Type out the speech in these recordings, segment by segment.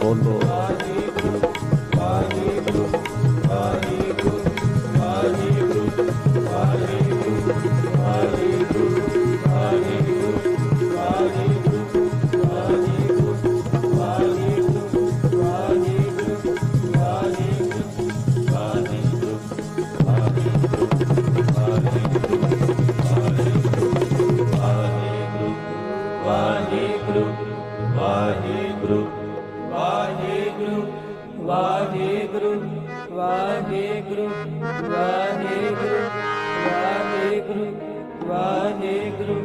ਵਾਹਿਗੁਰੂ ਵਾਹਿਗੁਰੂ ਵਾਹਿਗੁਰੂ ਵਾਹਿਗੁਰੂ ਵਾਹਿਗੁਰੂ ਵਾਹਿਗੁਰੂ ਵਾਹਿਗੁਰੂ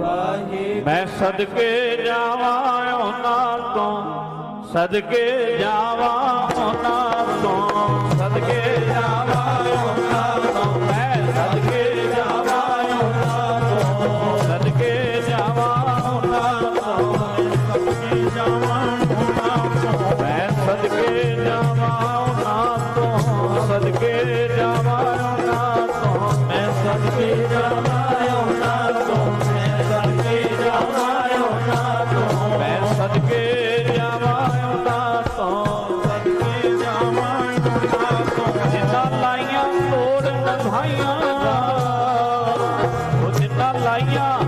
ਵਾਹਿਗੁਰੂ। ਮੈਂ ਸਦਕੇ ਜਾਵਾਂ ਉਹਨਾਂ ਤੋਂ, ਸਦਕੇ ਜਾਵਾਂ ਉਹਨਾਂ ਤੋਂ, ਸਦਕੇ ਜਾਵਾਂ ਲਾਈਆਂ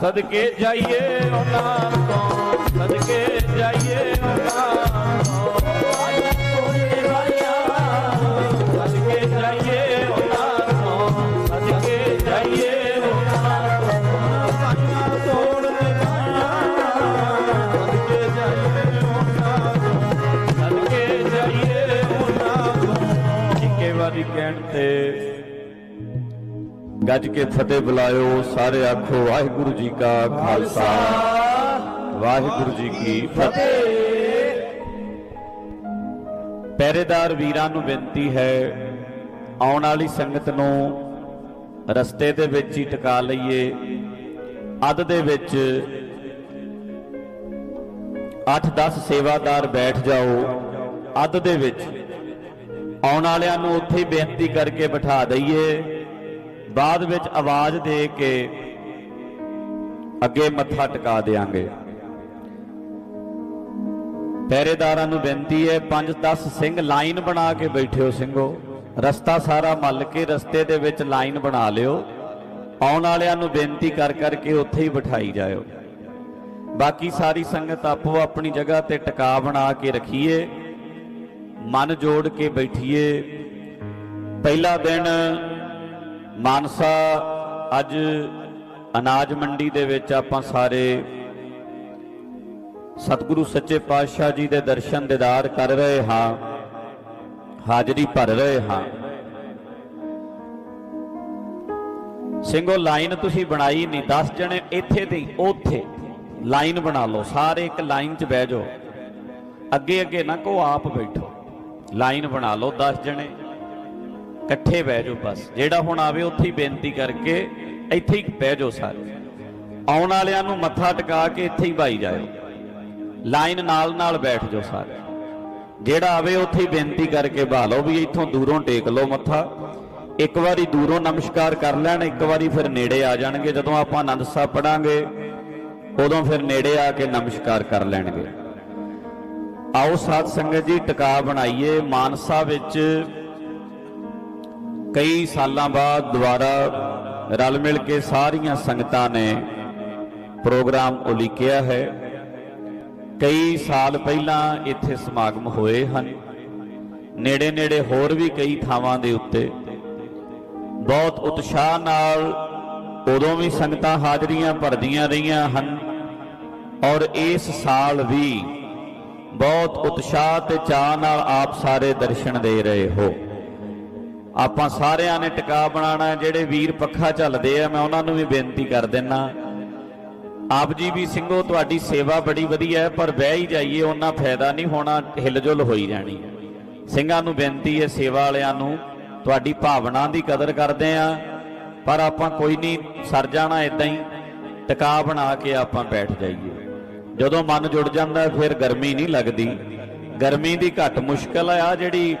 ਸਦਕੇ ਜਾਈਏ ਉਹਨਾਂ ਤੋਂ ਸਦਕੇ ਗੱਜ ਕੇ ਫਤਿਹ ਬੁਲਾਇਓ, ਸਾਰੇ ਆਖੋ, ਵਾਹਿਗੁਰੂ ਜੀ ਕਾ ਖਾਲਸਾ। ਵਾਹਿਗੁਰੂ ਜੀ ਕੀ ਫਤਿਹ। ਪਹਿਰੇਦਾਰ ਵੀਰਾਂ ਨੂੰ ਬੇਨਤੀ ਹੈ, ਆਉਣ ਵਾਲੀ ਸੰਗਤ ਨੂੰ ਰਸਤੇ ਦੇ ਵਿੱਚ ਹੀ ਟਿਕਾ ਲਈਏ। ਅੱਧ ਦੇ ਵਿੱਚ 8-10 ਸੇਵਾਦਾਰ ਬੈਠ ਜਾਓ। ਅੱਧ ਦੇ ਵਿੱਚ ਆਉਣ ਵਾਲਿਆਂ ਨੂੰ ਉੱਥੇ ਹੀ ਬੇਨਤੀ ਕਰਕੇ ਬਿਠਾ ਦਈਏ। ਬਾਅਦ ਵਿੱਚ ਆਵਾਜ਼ ਦੇ ਕੇ ਅੱਗੇ ਮੱਥਾ ਟਿਕਾ ਦੇਾਂਗੇ ਪਹਿਰੇਦਾਰਾਂ ਨੂੰ ਬੇਨਤੀ ਹੈ 5-10 ਸਿੰਘ ਲਾਈਨ ਬਣਾ ਕੇ ਬੈਠਿਓ ਸਿੰਘੋ। ਰਸਤਾ ਸਾਰਾ ਮੱਲ ਕੇ ਰਸਤੇ ਦੇ ਵਿੱਚ ਲਾਈਨ ਬਣਾ ਲਿਓ। ਆਉਣ ਵਾਲਿਆਂ ਨੂੰ ਬੇਨਤੀ ਕਰ ਕਰਕੇ ਉੱਥੇ ਹੀ ਬਿਠਾਈ ਜਾਇਓ। ਬਾਕੀ ਸਾਰੀ ਸੰਗਤ ਆਪੋ ਆਪਣੀ ਜਗ੍ਹਾ ਤੇ ਟਿਕਾ ਬਣਾ ਕੇ ਰੱਖੀਏ। ਮਨ ਜੋੜ ਕੇ ਬੈਠੀਏ। ਪਹਿਲਾ ਦਿਨ ਮਾਨਸਾ ਅੱਜ ਅਨਾਜ ਮੰਡੀ ਦੇ ਵਿੱਚ ਆਪਾਂ ਸਾਰੇ ਸਤਿਗੁਰੂ ਸੱਚੇ ਪਾਤਸ਼ਾਹ ਜੀ ਦੇ ਦਰਸ਼ਨ ਦਿਦਾਰ ਕਰ ਰਹੇ ਹਾਂ, ਹਾਜ਼ਰੀ ਭਰ ਰਹੇ ਹਾਂ। ਸਿੰਘੋ, ਲਾਈਨ ਤੁਸੀਂ ਬਣਾਈ ਨਹੀਂ 10 ਜਣੇ ਇੱਥੇ ਤੇ ਉੱਥੇ। ਲਾਈਨ ਬਣਾ ਲਓ, ਸਾਰੇ ਇੱਕ ਲਾਈਨ 'ਚ ਬਹਿ ਜਾਓ। ਅੱਗੇ ਅੱਗੇ ਨਾ ਕੋ ਆਪ ਬੈਠੋ। ਲਾਈਨ ਬਣਾ ਲਓ 10 ਜਣੇ। ਇਕੱਠੇ ਬਹਿ ਜਾਓ ਬਸ। ਜਿਹੜਾ ਹੁਣ ਆਵੇ ਉੱਥੇ ਹੀ ਬੇਨਤੀ ਕਰਕੇ ਇੱਥੇ ਹੀ ਬਹਿ ਜਾਓ ਸਾਰੇ। ਆਉਣ ਵਾਲਿਆਂ ਨੂੰ ਮੱਥਾ ਟਿਕਾ ਕੇ ਇੱਥੇ ਹੀ ਬਾਈ ਜਾਇਓ। ਲਾਈਨ ਨਾਲ ਨਾਲ ਬੈਠ ਜਾਓ ਸਾਰੇ। ਜਿਹੜਾ ਆਵੇ ਉੱਥੇ ਹੀ ਬੇਨਤੀ ਕਰਕੇ ਬਹਾ ਲਓ ਵੀ ਇੱਥੋਂ ਦੂਰੋਂ ਟੇਕ ਲਓ ਮੱਥਾ। ਇੱਕ ਵਾਰੀ ਦੂਰੋਂ ਨਮਸਕਾਰ ਕਰ ਲੈਣ, ਇੱਕ ਵਾਰੀ ਫਿਰ ਨੇੜੇ ਆ ਜਾਣਗੇ। ਜਦੋਂ ਆਪਾਂ ਆਨੰਦ ਸਾਹਿਬ ਪੜਾਂਗੇ, ਉਦੋਂ ਫਿਰ ਨੇੜੇ ਆ ਕੇ ਨਮਸਕਾਰ ਕਰ ਲੈਣਗੇ। ਆਓ ਸਾਧ ਸੰਗਤ ਜੀ, ਟਿਕਾ ਬਣਾਈਏ। ਮਾਨਸਾ ਵਿੱਚ ਕਈ ਸਾਲਾਂ ਬਾਅਦ ਦੁਬਾਰਾ ਰਲ ਮਿਲ ਕੇ ਸਾਰੀਆਂ ਸੰਗਤਾਂ ਨੇ ਪ੍ਰੋਗਰਾਮ ਉਲੀਕਿਆ ਹੈ। ਕਈ ਸਾਲ ਪਹਿਲਾਂ ਇੱਥੇ ਸਮਾਗਮ ਹੋਏ ਹਨ। ਨੇੜੇ ਨੇੜੇ ਹੋਰ ਵੀ ਕਈ ਥਾਵਾਂ ਦੇ ਉੱਤੇ। ਬਹੁਤ ਉਤਸ਼ਾਹ ਨਾਲ ਉਦੋਂ ਵੀ ਸੰਗਤਾਂ ਹਾਜ਼ਰੀਆਂ ਭਰਦੀਆਂ ਰਹੀਆਂ ਹਨ ਔਰ ਇਸ ਸਾਲ ਵੀ ਬਹੁਤ ਉਤਸ਼ਾਹ ਤੇ ਚਾਅ ਨਾਲ ਆਪ ਸਾਰੇ ਦਰਸ਼ਨ ਦੇ ਰਹੇ ਹੋ। ਆਪਾਂ ਸਾਰਿਆਂ ਨੇ ਟਿਕਾ ਬਣਾਉਣਾ ਜਿਹੜੇ ਵੀਰ ਪੱਖਾ ਚੱਲਦੇ ਆ, ਮੈਂ ਉਹਨਾਂ ਨੂੰ ਵੀ ਬੇਨਤੀ ਕਰ ਦਿੰਨਾ। ਆਪ ਜੀ ਵੀ ਸਿੰਘੋ, ਤੁਹਾਡੀ ਸੇਵਾ ਬੜੀ ਵਧੀਆ ਹੈ, ਪਰ ਬਹਿ ਹੀ ਜਾਈਏ, ਉਹਨਾਂ ਫਾਇਦਾ ਨਹੀਂ ਹੋਣਾ, ਹਿਲਜੁਲ ਹੋਈ ਜਾਣੀ ਸਿੰਘਾਂ ਨੂੰ ਬੇਨਤੀ ਹੈ, ਸੇਵਾ ਵਾਲਿਆਂ ਨੂੰ ਤੁਹਾਡੀ ਭਾਵਨਾ ਦੀ ਕਦਰ ਕਰਦੇ ਆ, ਪਰ ਆਪਾਂ ਕੋਈ ਨਹੀਂ, ਸਰ ਜਾਣਾ ਇਦਾਂ ਹੀ, ਟਿਕਾ ਬਣਾ ਕੇ ਆਪਾਂ ਬੈਠ ਜਾਈਏ। ਜਦੋਂ ਮਨ ਜੁੜ ਜਾਂਦਾ, ਫਿਰ ਗਰਮੀ ਨਹੀਂ ਲੱਗਦੀ। ਗਰਮੀ ਦੀ ਘੱਟ ਮੁਸ਼ਕਲ ਆ, ਆਹ ਜਿਹੜੀ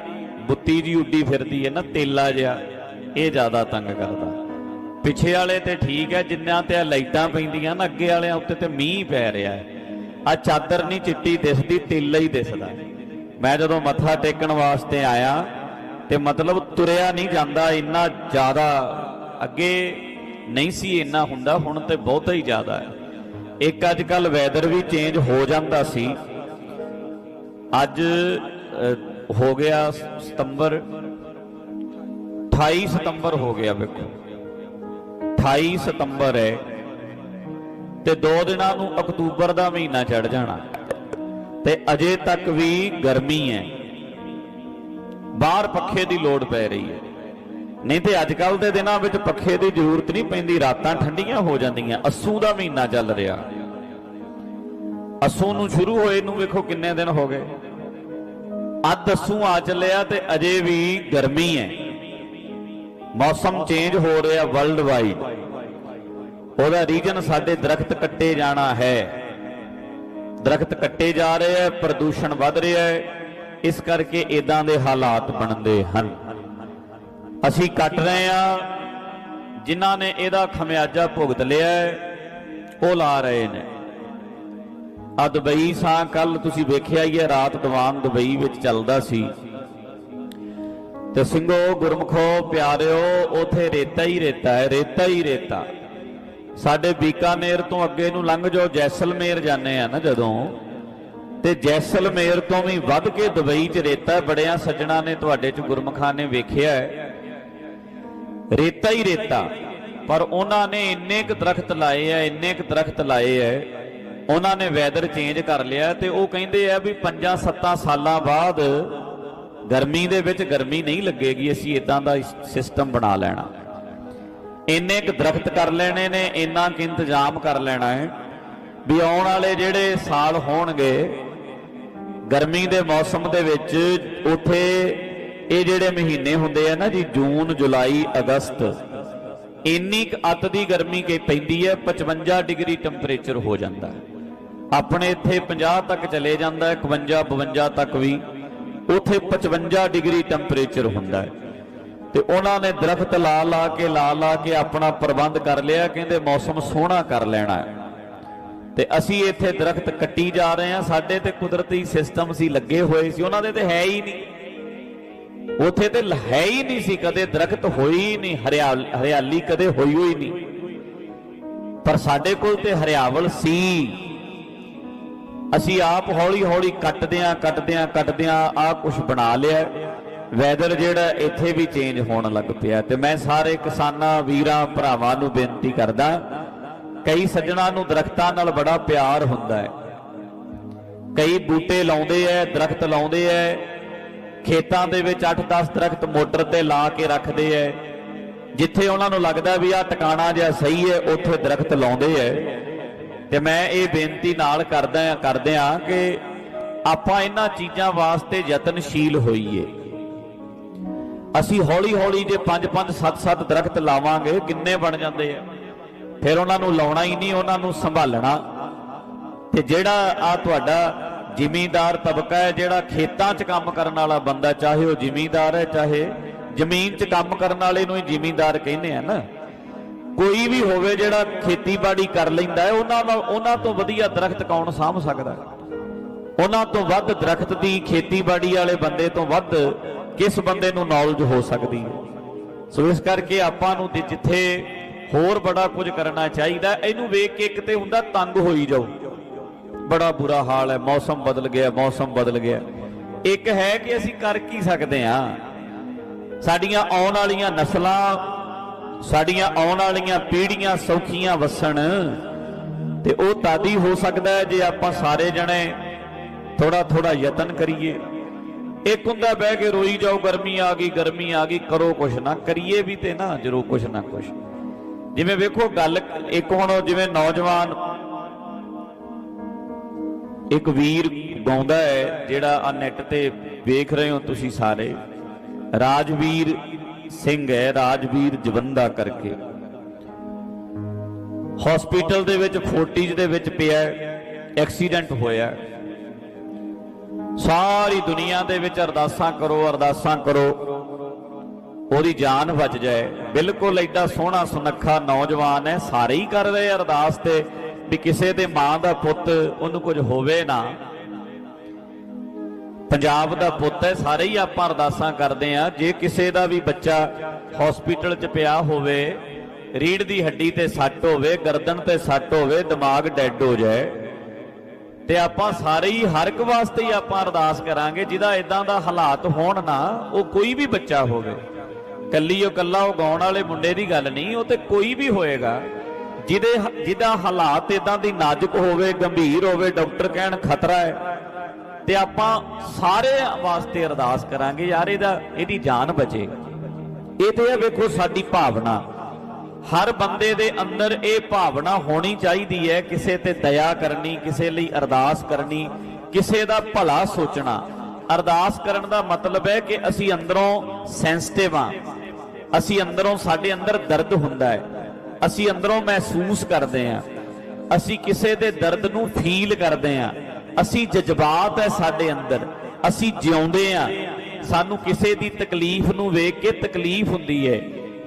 ਬੁੱਤੀ ਜੀ ਉੱਡੀ ਫਿਰਦੀ ਹੈ ਨਾ, ਤੇਲਾ ਜਿਹਾ, ਇਹ ਜ਼ਿਆਦਾ ਤੰਗ ਕਰਦਾ। ਪਿੱਛੇ ਵਾਲੇ ਤੇ ਠੀਕ ਹੈ, ਜਿੰਨਿਆਂ ਤੇ ਆਹ ਲਾਈਟਾਂ ਪੈਂਦੀਆਂ ਨਾ, ਅੱਗੇ ਵਾਲਿਆਂ ਉੱਤੇ ਤੇ ਮੀਂਹ ਪੈ ਰਿਹਾ ਹੈ। ਆ ਚਾਦਰ ਨਹੀਂ ਚਿੱਟੀ ਦਿਸਦੀ, ਤੇਲਾ ਹੀ ਦਿਸਦਾ। ਮੈਂ ਜਦੋਂ ਮੱਥਾ ਟੇਕਣ ਵਾਸਤੇ ਆਇਆ, ਤੇ ਮਤਲਬ ਤੁਰਿਆ ਨਹੀਂ ਜਾਂਦਾ, ਇੰਨਾ ਜ਼ਿਆਦਾ ਅੱਗੇ ਨਹੀਂ ਸੀ, ਇੰਨਾ ਹੁੰਦਾ, ਹੁਣ ਤੇ ਬਹੁਤਾ ਹੀ ਜ਼ਿਆਦਾ ਹੈ। ਇੱਕ ਅੱਜ ਕੱਲ ਵੈਦਰ ਵੀ ਚੇਂਜ ਹੋ ਜਾਂਦਾ ਸੀ। ਅੱਜ ਹੋ ਗਿਆ ਸਤੰਬਰ 28 ਸਤੰਬਰ ਹੋ ਗਿਆ ਵੇਖੋ। 28 ਸਤੰਬਰ ਹੈ ਤੇ ਦੋ ਦਿਨਾਂ ਨੂੰ ਅਕਤੂਬਰ ਦਾ ਮਹੀਨਾ ਚੜ ਜਾਣਾ। ਤੇ ਅਜੇ ਤੱਕ ਵੀ ਗਰਮੀ ਹੈ। ਬਾਹਰ ਪੱਖੇ ਦੀ ਲੋੜ ਪੈ ਰਹੀ ਹੈ। ਨਹੀਂ ਤੇ ਅੱਜ ਕੱਲ ਦੇ ਦਿਨਾਂ ਵਿੱਚ ਪੱਖੇ ਦੀ ਜ਼ਰੂਰਤ ਨਹੀਂ ਪੈਂਦੀ, ਰਾਤਾਂ ਠੰਡੀਆਂ ਹੋ ਜਾਂਦੀਆਂ, ਅਸੂ ਦਾ ਮਹੀਨਾ ਚੱਲ ਰਿਹਾ। ਅਸੂ ਨੂੰ ਸ਼ੁਰੂ ਹੋਏ ਨੂੰ ਵੇਖੋ ਕਿੰਨੇ ਦਿਨ ਹੋ ਗਏ। ਅੱਧ ਅਸੂ ਆ ਚੱਲਿਆ ਤੇ ਅਜੇ ਵੀ ਗਰਮੀ ਹੈ। ਮੌਸਮ ਚੇਂਜ ਹੋ ਰਿਹਾ ਵਰਲਡ ਵਾਈਡ ਉਹਦਾ ਰੀਜਨ ਸਾਡੇ ਦਰਖਤ ਕੱਟੇ ਜਾਣਾ ਹੈ। ਦਰਖਤ ਕੱਟੇ ਜਾ ਰਹੇ ਹੈ, ਪ੍ਰਦੂਸ਼ਣ ਵੱਧ ਰਿਹਾ ਹੈ। ਇਸ ਕਰਕੇ ਇਦਾਂ ਦੇ ਹਾਲਾਤ ਬਣਦੇ ਹਨ। ਅਸੀਂ ਕੱਟ ਰਹੇ ਆ ਜਿਨ੍ਹਾਂ ਨੇ ਇਹਦਾ ਖਮਿਆਜਾ ਭੁਗਤ ਲਿਆ ਉਹ ਲਾ ਰਹੇ ਨੇ। ਆ ਦੁਬਈ ਸਾਂ, ਕੱਲ ਤੁਸੀਂ ਵੇਖਿਆ ਹੀ ਹੈ, ਰਾਤ ਦੀਵਾਨ ਦੁਬਈ ਵਿੱਚ ਚੱਲਦਾ ਸੀ। ਤੇ ਸਿੰਘੋ, ਗੁਰਮਖੋ, ਪਿਆਰਿਓ, ਉਥੇ ਰੇਤਾ ਹੀ ਰੇਤਾ ਹੈ, ਰੇਤਾ ਹੀ ਰੇਤਾ। ਸਾਡੇ ਬੀਕਾਨੇਰ ਤੋਂ ਅੱਗੇ ਨੂੰ ਲੰਘ ਜਾਓ, ਜੈਸਲਮੇਰ ਜਾਂਦੇ ਆ ਨਾ ਜਦੋਂ। ਤੇ ਜੈਸਲਮੇਰ ਤੋਂ ਵੀ ਵੱਧ ਕੇ ਦੁਬਈ 'ਚ ਰੇਤਾ ਬੜਿਆਂ ਸੱਜਣਾ ਨੇ ਤੁਹਾਡੇ 'ਚ ਗੁਰਮਖਾਂ ਨੇ ਵੇਖਿਆ ਹੈ। ਰੇਤਾ ਹੀ ਰੇਤਾ। ਪਰ ਉਹਨਾਂ ਨੇ ਇੰਨੇ ਕੁ ਦਰਖਤ ਲਾਏ ਆ, ਇੰਨੇ ਕੁ ਦਰਖਤ ਲਾਏ ਆ ਉਹਨਾਂ ਨੇ ਵੈਦਰ ਚੇਂਜ ਕਰ ਲਿਆ ਤੇ ਉਹ ਕਹਿੰਦੇ ਆ ਵੀ 5-7 ਸਾਲਾਂ ਬਾਅਦ ਗਰਮੀ ਦੇ ਵਿੱਚ ਗਰਮੀ ਨਹੀਂ ਲੱਗੇਗੀ, ਅਸੀਂ ਇਦਾਂ ਦਾ ਸਿਸਟਮ ਬਣਾ ਲੈਣਾ। ਇੰਨੇ ਕੁ ਦਰਖਤ ਕਰ ਲੈਣੇ ਨੇ, ਇੰਨਾ ਕੁ ਇੰਤਜ਼ਾਮ ਕਰ ਲੈਣਾ ਹੈ ਵੀ ਆਉਣ ਵਾਲੇ ਜਿਹੜੇ ਸਾਲ ਹੋਣਗੇ, ਗਰਮੀ ਦੇ ਮੌਸਮ ਦੇ ਵਿੱਚ ਉਥੇ ਇਹ ਜਿਹੜੇ ਮਹੀਨੇ ਹੁੰਦੇ ਆ ਨਾ ਜੀ, ਜੂਨ, ਜੁਲਾਈ, ਅਗਸਤ, ਇੰਨੀ ਕੁ ਅੱਤ ਦੀ ਗਰਮੀ ਕੇ ਪੈਂਦੀ ਹੈ 55 ਡਿਗਰੀ ਟੈਂਪਰੇਚਰ ਹੋ ਜਾਂਦਾ ਹੈ। ਆਪਣੇ ਇੱਥੇ 50 ਤੱਕ ਚਲੇ ਜਾਂਦਾ ਹੈ 51 52 ਤੱਕ ਵੀ। ਉਥੇ 55 ਡਿਗਰੀ ਟੈਂਪਰੇਚਰ ਹੁੰਦਾ ਹੈ। ਤੇ ਉਹਨਾਂ ਨੇ ਦਰਖਤ ਲਾ ਲਾ ਕੇ, ਲਾ ਲਾ ਕੇ ਆਪਣਾ ਪ੍ਰਬੰਧ ਕਰ ਲਿਆ, ਕਹਿੰਦੇ ਮੌਸਮ ਸੋਹਣਾ ਕਰ ਲੈਣਾ ਹੈ। ਤੇ ਅਸੀਂ ਇੱਥੇ ਦਰਖਤ ਕੱਟੀ ਜਾ ਰਹੇ ਹਾਂ, ਸਾਡੇ ਤੇ ਕੁਦਰਤੀ ਸਿਸਟਮ ਸੀ, ਲੱਗੇ ਹੋਏ ਸੀ, ਉਹਨਾਂ ਦੇ ਤੇ ਹੈ ਹੀ ਨਹੀਂ। ਉਥੇ ਤੇ ਹੈ ਹੀ ਨਹੀਂ ਸੀ, ਕਦੇ ਦਰਖਤ ਹੋਈ ਨਹੀਂ, ਹਰਿਆਲ ਹਰਿਆਲੀ ਕਦੇ ਹੋਈ ਹੋਈ ਨਹੀਂ। ਪਰ ਸਾਡੇ ਕੋਲ ਤੇ ਹਰਿਆਵਲ ਸੀ। ਅਸੀਂ ਆਪ ਹੌਲੀ ਹੌਲੀ ਕੱਟਦਿਆਂ ਕੱਟਦਿਆਂ ਕੱਟਦਿਆਂ ਆ ਕੁਝ ਬਣਾ ਲਿਆ। ਵੈਦਰ ਜਿਹੜਾ ਇੱਥੇ ਵੀ ਚੇਂਜ ਹੋਣ ਲੱਗ ਪਿਆ ਤੇ ਮੈਂ ਸਾਰੇ ਕਿਸਾਨਾਂ, ਵੀਰਾਂ, ਭਰਾਵਾਂ ਨੂੰ ਬੇਨਤੀ ਕਰਦਾ, ਕਈ ਸੱਜਣਾ ਨੂੰ ਦਰਖਤਾਂ ਨਾਲ ਬੜਾ ਪਿਆਰ ਹੁੰਦਾ ਹੈ। ਕਈ ਬੂਟੇ ਲਾਉਂਦੇ ਐ, ਦਰਖਤ ਲਾਉਂਦੇ ਐ, ਖੇਤਾਂ ਦੇ ਵਿੱਚ 8-10 ਦਰਖਤ ਮੋਟਰ ਤੇ ਲਾ ਕੇ ਰੱਖਦੇ ਐ। ਜਿੱਥੇ ਉਹਨਾਂ ਨੂੰ ਲੱਗਦਾ ਵੀ ਆ ਟਿਕਾਣਾ ਜਿਹਾ ਸਹੀ ਹੈ ਉੱਥੇ ਦਰਖਤ ਲਾਉਂਦੇ ਐ। ਤੇ ਮੈਂ ਇਹ ਬੇਨਤੀ ਨਾਲ ਕਰਦਾ ਕਰਦੇ ਆ ਕਿ ਆਪਾਂ ਇਹਨਾਂ ਚੀਜ਼ਾਂ ਵਾਸਤੇ ਯਤਨਸ਼ੀਲ ਹੋਈਏ। ਅਸੀਂ ਹੌਲੀ-ਹੌਲੀ ਜੇ 5-5 7-7 ਦਰਖਤ ਲਾਵਾਂਗੇ, ਕਿੰਨੇ ਬਣ ਜਾਂਦੇ ਆ? ਫਿਰ ਉਹਨਾਂ ਨੂੰ ਲਾਉਣਾ ਹੀ ਨਹੀਂ, ਉਹਨਾਂ ਨੂੰ ਸੰਭਾਲਣਾ। ਤੇ ਜਿਹੜਾ ਆ ਤੁਹਾਡਾ ਜ਼ਿਮੀਂਦਾਰ ਤਬਕਾ ਹੈ, ਜਿਹੜਾ ਖੇਤਾਂ 'ਚ ਕੰਮ ਕਰਨ ਵਾਲਾ ਬੰਦਾ, ਚਾਹੇ ਉਹ ਜ਼ਿਮੀਂਦਾਰ ਹੈ, ਚਾਹੇ ਜ਼ਮੀਨ 'ਚ ਕੰਮ ਕਰਨ ਵਾਲੇ ਨੂੰ ਹੀ ਜ਼ਿਮੀਂਦਾਰ ਕਹਿੰਦੇ ਆ ਨਾ। ਕੋਈ ਵੀ ਹੋਵੇ ਜਿਹੜਾ ਖੇਤੀਬਾੜੀ ਕਰ ਲੈਂਦਾ ਹੈ, ਉਹਨਾਂ ਨਾਲ ਉਹਨਾਂ ਤੋਂ ਵਧੀਆ ਦਰਖਤ ਕੌਣ ਸਾਂਭ ਸਕਦਾ ਉਹਨਾਂ ਤੋਂ ਵੱਧ ਦਰਖਤ ਦੀ ਖੇਤੀਬਾੜੀ ਵਾਲੇ ਬੰਦੇ ਤੋਂ ਵੱਧ ਕਿਸ ਬੰਦੇ ਨੂੰ ਨੌਲੇਜ ਹੋ ਸਕਦੀ ਹੈ? ਸੋ ਇਸ ਕਰਕੇ ਆਪਾਂ ਨੂੰ ਜਿੱਥੇ ਹੋਰ ਬੜਾ ਕੁਝ ਕਰਨਾ ਚਾਹੀਦਾ, ਇਹਨੂੰ ਵੇਖ ਕੇ ਕਿਤੇ ਹੁੰਦਾ ਤੰਗ ਹੋਈ ਜਾਓ। ਬੜਾ ਬੁਰਾ ਹਾਲ ਹੈ, ਮੌਸਮ ਬਦਲ ਗਿਆ, ਮੌਸਮ ਬਦਲ ਗਿਆ। ਇੱਕ ਹੈ ਕਿ ਅਸੀਂ ਕਰ ਕੀ ਸਕਦੇ ਹਾਂ? ਸਾਡੀਆਂ ਆਉਣ ਵਾਲੀਆਂ ਨਸਲਾਂ ਸਾਡੀਆਂ ਆਉਣ ਵਾਲੀਆਂ ਪੀੜ੍ਹੀਆਂ ਸੌਖੀਆਂ ਵਸਣ। ਤੇ ਉਹ ਤਾਦੀ ਹੋ ਸਕਦਾ ਜੇ ਆਪਾਂ ਸਾਰੇ ਜਣੇ ਥੋੜਾ ਥੋੜਾ ਯਤਨ ਕਰੀਏ। ਇੱਕ ਹੁੰਦਾ ਬਹਿ ਕੇ ਰੋਈ ਜਾਓ, ਗਰਮੀ ਆ ਗਈ, ਗਰਮੀ ਆ ਗਈ, ਕਰੋ ਕੁਛ ਨਾ, ਕਰੀਏ ਵੀ ਤੇ ਨਾ, ਜਰੂਰ ਕੁਛ ਨਾ ਕੁਛ। ਜਿਵੇਂ ਵੇਖੋ ਗੱਲ, ਇੱਕ ਹੁਣ ਜਿਵੇਂ ਨੌਜਵਾਨ, ਇੱਕ ਵੀਰ ਗਾਉਂਦਾ ਹੈ, ਜਿਹੜਾ ਆ ਨੈਟ ਤੇ ਵੇਖ ਰਹੇ ਹੋ ਤੁਸੀਂ ਸਾਰੇ। ਰਾਜਵੀਰ ਸਿੰਘ ਹੈ, ਰਾਜਵੀਰ ਜਵੰਦਾ ਕਰਕੇ। ਹਸਪੀਟਲ ਦੇ ਵਿੱਚ ਫੋਰਟੀਜ ਦੇ ਵਿੱਚ ਪਿਆ ਐਕਸੀਡੈਂਟ ਹੋਇਆ ਸਾਰੀ ਦੁਨੀਆ ਦੇ ਵਿੱਚ ਅਰਦਾਸਾਂ ਕਰੋ ਅਰਦਾਸਾਂ ਕਰੋ। ਉਹਦੀ ਜਾਨ ਬਚ ਜਾਏ। ਬਿਲਕੁਲ ਐਡਾ ਸੋਹਣਾ ਸੁਨੱਖਾ ਨੌਜਵਾਨ ਹੈ, ਸਾਰੇ ਹੀ ਕਰ ਰਹੇ ਅਰਦਾਸ ਤੇ ਵੀ ਕਿਸੇ ਦੇ ਮਾਂ ਦਾ ਪੁੱਤ ਉਹਨੂੰ ਕੁਝ ਹੋਵੇ ਨਾ। ਪੰਜਾਬ ਦਾ ਪੁੱਤ ਹੈ, ਸਾਰੇ ਹੀ ਆਪਾਂ ਅਰਦਾਸਾਂ ਕਰਦੇ ਆ ਜੇ ਕਿਸੇ ਦਾ ਵੀ ਬੱਚਾ ਹਸਪੀਟਲ 'ਚ ਪਿਆ ਹੋਵੇ ਰੀੜ ਦੀ ਹੱਡੀ ਤੇ ਸੱਟ ਹੋਵੇ, ਗਰਦਨ ਤੇ ਸੱਟ ਹੋਵੇ, ਦਿਮਾਗ ਡੈੱਡ ਹੋ ਜਾਏ, ਤੇ ਆਪਾਂ ਸਾਰੇ ਹੀ ਹਰ ਇੱਕ ਵਾਸਤੇ ਹੀ ਆਪਾਂ ਅਰਦਾਸ ਕਰਾਂਗੇ, ਜਿਹਦਾ ਇਦਾਂ ਦਾ ਹਾਲਾਤ ਹੋਣ ਨਾ, ਉਹ ਕੋਈ ਵੀ ਬੱਚਾ ਹੋਵੇ। ਕੱਲੀ ਉਹ ਕੱਲਾ ਉਹ ਗਾਉਣ ਵਾਲੇ ਮੁੰਡੇ ਦੀ ਗੱਲ ਨਹੀਂ, ਉਹ ਤੇ ਕੋਈ ਵੀ ਹੋਏਗਾ। ਜਿਹਦੇ ਜਿਹਦਾ ਹਾਲਾਤ ਇਦਾਂ ਦੀ ਨਾਜ਼ੁਕ ਹੋਵੇ, ਗੰਭੀਰ ਹੋਵੇ, ਡਾਕਟਰ ਕਹਿਣ ਖਤਰਾ ਹੈ ਤੇ ਆਪਾਂ ਸਾਰੇ ਵਾਸਤੇ ਅਰਦਾਸ ਕਰਾਂਗੇ, ਯਾਰ ਇਹਦਾ, ਇਹਦੀ ਜਾਨ ਬਚੇ। ਇਹ ਤੇ ਹੈ, ਵੇਖੋ ਸਾਡੀ ਭਾਵਨਾ। ਹਰ ਬੰਦੇ ਦੇ ਅੰਦਰ ਇਹ ਭਾਵਨਾ ਹੋਣੀ ਚਾਹੀਦੀ ਹੈ, ਕਿਸੇ ਤੇ ਦਇਆ ਕਰਨੀ, ਕਿਸੇ ਲਈ ਅਰਦਾਸ ਕਰਨੀ, ਕਿਸੇ ਦਾ ਭਲਾ ਸੋਚਣਾ। ਅਰਦਾਸ ਕਰਨ ਦਾ ਮਤਲਬ ਹੈ ਕਿ ਅਸੀਂ ਅੰਦਰੋਂ ਸੈਂਸਿਟਿਵ ਆ ਅਸੀਂ ਅੰਦਰੋਂ ਸਾਡੇ ਅੰਦਰ ਦਰਦ ਹੁੰਦਾ ਹੈ। ਅਸੀਂ ਅੰਦਰੋਂ ਮਹਿਸੂਸ ਕਰਦੇ ਹਾਂ। ਅਸੀਂ ਕਿਸੇ ਦੇ ਦਰਦ ਨੂੰ ਫੀਲ ਕਰਦੇ ਹਾਂ। ਅਸੀਂ ਜਜ਼ਬਾਤ ਹੈ ਸਾਡੇ ਅੰਦਰ। ਅਸੀਂ ਜਿਉਂਦੇ ਹਾਂ। ਸਾਨੂੰ ਕਿਸੇ ਦੀ ਤਕਲੀਫ ਨੂੰ ਵੇਖ ਕੇ ਤਕਲੀਫ ਹੁੰਦੀ ਹੈ।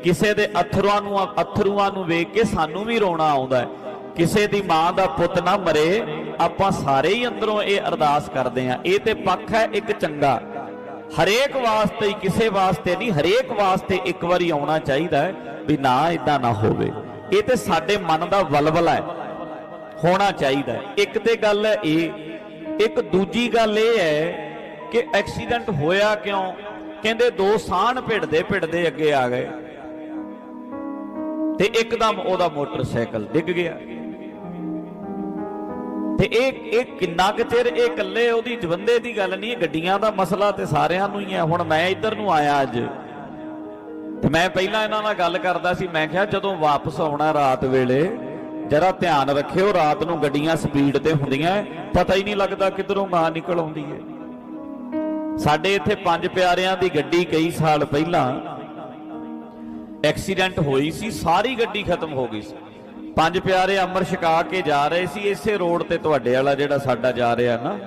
ਕਿਸੇ ਦੇ ਅਥਰੂਆਂ ਨੂੰ ਅਥਰੂਆਂ ਨੂੰ ਵੇਖ ਕੇ ਸਾਨੂੰ ਵੀ ਰੋਣਾ ਆਉਂਦਾ ਹੈ। ਕਿਸੇ ਦੀ ਮਾਂ ਦਾ ਪੁੱਤ ਨਾ ਮਰੇ, ਆਪਾਂ ਸਾਰੇ ਹੀ ਅੰਦਰੋਂ ਇਹ ਅਰਦਾਸ ਕਰਦੇ ਹਾਂ। ਇਹ ਤੇ ਪੱਖ ਹੈ ਇੱਕ ਚੰਗਾ। ਹਰੇਕ ਵਾਸਤੇ ਕਿਸੇ ਵਾਸਤੇ ਨਹੀਂ, ਹਰੇਕ ਵਾਸਤੇ ਇੱਕ ਵਾਰੀ ਆਉਣਾ ਚਾਹੀਦਾ ਹੈ ਵੀ ਨਾ ਇਦਾਂ ਨਾ ਹੋਵੇ। ਇਹ ਤੇ ਸਾਡੇ ਮਨ ਦਾ ਵਲਵਲਾ ਹੈ। ਹੋਣਾ ਚਾਹੀਦਾ ਇੱਕ ਤੇ ਗੱਲ ਹੈ ਇਹ ਇੱਕ ਦੂਜੀ ਗੱਲ ਇਹ ਹੈ ਕਿ ਐਕਸੀਡੈਂਟ ਹੋਇਆ ਕਿਉਂ? ਕਹਿੰਦੇ ਦੋ ਸਾਹਣ ਭਿੜਦੇ ਭਿੜਦੇ ਅੱਗੇ ਆ ਗਏ। ਤੇ ਇੱਕਦਮ ਉਹਦਾ ਮੋਟਰਸਾਈਕਲ ਡਿੱਗ ਗਿਆ। ਤੇ ਇਹ ਇਹ ਕਿੰਨਾ ਕੁ ਚਿਰ ਇਹ ਇਕੱਲੇ ਉਹਦੀ ਜਵੰਦੇ ਦੀ ਗੱਲ ਨਹੀਂ, ਗੱਡੀਆਂ ਦਾ ਮਸਲਾ ਤੇ ਸਾਰਿਆਂ ਨੂੰ ਹੀ ਹੈ। ਹੁਣ ਮੈਂ ਇੱਧਰ ਨੂੰ ਆਇਆ ਅੱਜ। ਤੇ ਮੈਂ ਪਹਿਲਾਂ ਇਹਨਾਂ ਨਾਲ ਗੱਲ ਕਰਦਾ ਸੀ। ਮੈਂ ਕਿਹਾ ਜਦੋਂ ਵਾਪਸ ਆਉਣਾ ਰਾਤ ਵੇਲੇ ਜਰਾ ਧਿਆਨ ਰੱਖਿਓ, ਰਾਤ ਨੂੰ ਗੱਡੀਆਂ ਸਪੀਡ ਤੇ ਹੁੰਦੀਆਂ ਪਤਾ ਹੀ ਨਹੀਂ ਲੱਗਦਾ ਕਿਧਰੋਂ ਮਾਂ ਨਿਕਲ ਆਉਂਦੀ ਹੈ ਸਾਡੇ ਇੱਥੇ ਪੰਜ ਪਿਆਰਿਆਂ ਦੀ ਗੱਡੀ ਕਈ ਸਾਲ ਪਹਿਲਾਂ ਐਕਸੀਡੈਂਟ ਹੋਈ ਸੀ, ਸਾਰੀ ਗੱਡੀ ਖਤਮ ਹੋ ਗਈ ਸੀ। ਪੰਜ ਪਿਆਰੇ ਅਮਰ ਛਕਾ ਕੇ ਜਾ ਰਹੇ ਸੀ, ਇਸੇ ਰੋਡ ਤੇ ਤੁਹਾਡੇ ਵਾਲਾ ਜਿਹੜਾ ਸਾਡਾ ਜਾ ਰਿਹਾ ਨਾ,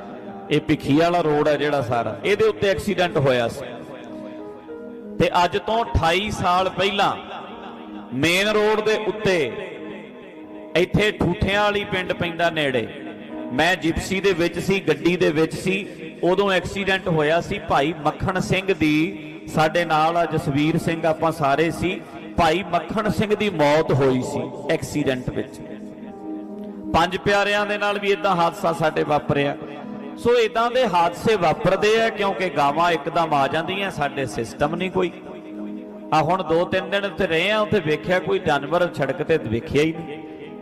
ਇਹ ਭਿੱਖੀ ਵਾਲਾ ਰੋਡ ਹੈ ਜਿਹੜਾ ਸਾਰਾ। ਇਹਦੇ ਉੱਤੇ ਐਕਸੀਡੈਂਟ ਹੋਇਆ ਸੀ। ਤੇ ਅੱਜ ਤੋਂ 28 ਸਾਲ ਪਹਿਲਾਂ ਮੇਨ ਰੋਡ ਦੇ ਉੱਤੇ ਇੱਥੇ ਠੂਠਿਆਂ ਵਾਲੀ ਪਿੰਡ ਪੈਂਦਾ ਨੇੜੇ। ਮੈਂ ਜਿਪਸੀ ਦੇ ਵਿੱਚ ਸੀ, ਗੱਡੀ ਦੇ ਵਿੱਚ ਸੀ। ਉਦੋਂ ਐਕਸੀਡੈਂਟ ਹੋਇਆ ਸੀ। ਭਾਈ ਮੱਖਣ ਸਿੰਘ ਦੀ, ਸਾਡੇ ਨਾਲ ਆ ਜਸਵੀਰ ਸਿੰਘ, ਆਪਾਂ ਸਾਰੇ ਸੀ। ਭਾਈ ਮੱਖਣ ਸਿੰਘ ਦੀ ਮੌਤ ਹੋਈ ਸੀ ਐਕਸੀਡੈਂਟ ਵਿੱਚ। ਪੰਜ ਪਿਆਰਿਆਂ ਦੇ ਨਾਲ ਵੀ ਇਦਾਂ ਹਾਦਸਾ ਸਾਡੇ ਵਾਪਰਿਆ। ਸੋ ਇਦਾਂ ਦੇ ਹਾਦਸੇ ਵਾਪਰਦੇ ਆ ਕਿਉਂਕਿ ਗਾਵਾਂ ਇੱਕਦਮ ਆ ਜਾਂਦੀਆਂ, ਸਾਡੇ ਸਿਸਟਮ ਨਹੀਂ ਕੋਈ। ਆ ਹੁਣ ਦੋ ਤਿੰਨ ਦਿਨ ਉੱਥੇ ਰਹੇ ਆ, ਉੱਥੇ ਵੇਖਿਆ ਕੋਈ ਜਾਨਵਰ ਸੜਕ ਤੇ ਵੇਖਿਆ ਹੀ ਨਹੀਂ।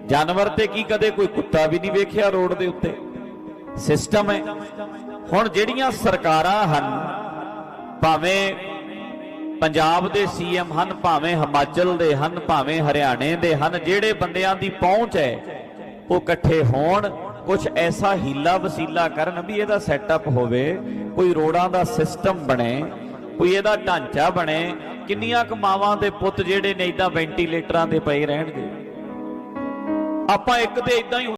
ਜਾਨਵਰ ਤੇ ਕੀ ਕਦੇ ਕੋਈ ਕੁੱਤਾ ਵੀ ਨਹੀਂ ਵੇਖਿਆ ਰੋਡ ਦੇ ਉੱਤੇ? ਸਿਸਟਮ ਹੈ। ਹੁਣ ਜਿਹੜੀਆਂ ਸਰਕਾਰਾਂ ਹਨ, ਭਾਵੇਂ ਪੰਜਾਬ ਦੇ ਸੀਐਮ ਹਨ, ਭਾਵੇਂ ਹਿਮਾਚਲ ਦੇ ਹਨ, ਭਾਵੇਂ ਹਰਿਆਣੇ ਦੇ ਹਨ, ਜਿਹੜੇ ਬੰਦਿਆਂ ਦੀ ਪਹੁੰਚ ਹੈ, ਉਹ ਇਕੱਠੇ ਹੋਣ ਕੁਝ ਐਸਾ ਹੀਲਾ ਵਸੀਲਾ ਕਰਨ ਵੀ ਇਹਦਾ ਸੈਟਅਪ ਹੋਵੇ, ਕੋਈ ਰੋਡਾਂ ਦਾ ਸਿਸਟਮ ਬਣੇ, ਕੋਈ ਇਹਦਾ ਢਾਂਚਾ ਬਣੇ, ਕਿੰਨੀਆਂ ਕੁ ਮਾਵਾਂ ਦੇ ਪੁੱਤ ਜਿਹੜੇ ਨੇ ਇਦਾਂ ਵੈਂਟੀਲੇਟਰਾਂ ਤੇ ਪਏ ਰਹਿਣਗੇ? ਆਪਾਂ ਇੱਕ ਤੇ ਇਦਾਂ ਹੀ